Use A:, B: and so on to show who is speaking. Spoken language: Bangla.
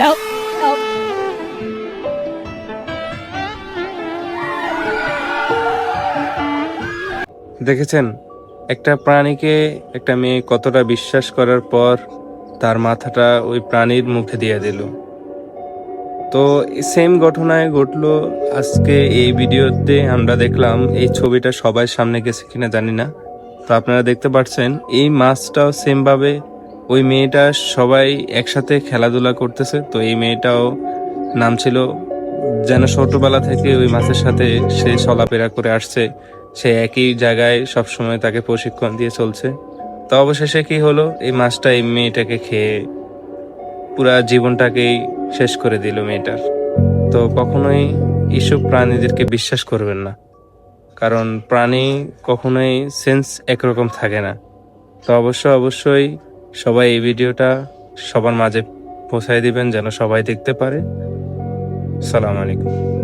A: Help! Help!
B: দেখেছেন, একটা প্রাণীকে একটা মেয়ে কতটা বিশ্বাস করার পর তার মাথাটা ওই প্রাণীর মুখে দিয়ে দিল তো সেম ঘটনায় ঘটলো, আজকে এই ভিডিওতে আমরা দেখলাম এই ছবিটা সবাই সামনে গেছে কিনা জানি না তো আপনারা দেখতে পাচ্ছেন, এই মাছটাও সেম ভাবে ওই মেয়েটা সবাই একসাথে খেলাধুলা করতেছে, তো এই মেয়েটাও নাম ছিল যেন ছোটবেলা থেকে ওই মাছের সাথে সে চলাফেরা করে আসছে, সে একই জায়গায় সবসময় তাকে প্রশিক্ষণ দিয়ে চলছে। তো অবশেষে কি হলো? এই মাছটা এই মেয়েটাকে খেয়ে পুরা জীবনটাকেই শেষ করে দিল মেয়েটার। তো কখনোই এইসব প্রাণীদেরকে বিশ্বাস করবেন না, কারণ প্রাণী কখনোই সেন্স একরকম থাকে না। তো অবশ্য অবশ্যই সবাই এই ভিডিওটা সবার মাঝে পৌঁছায় দিবেন যেন সবাই দেখতে পারে। সালাম আলাইকুম।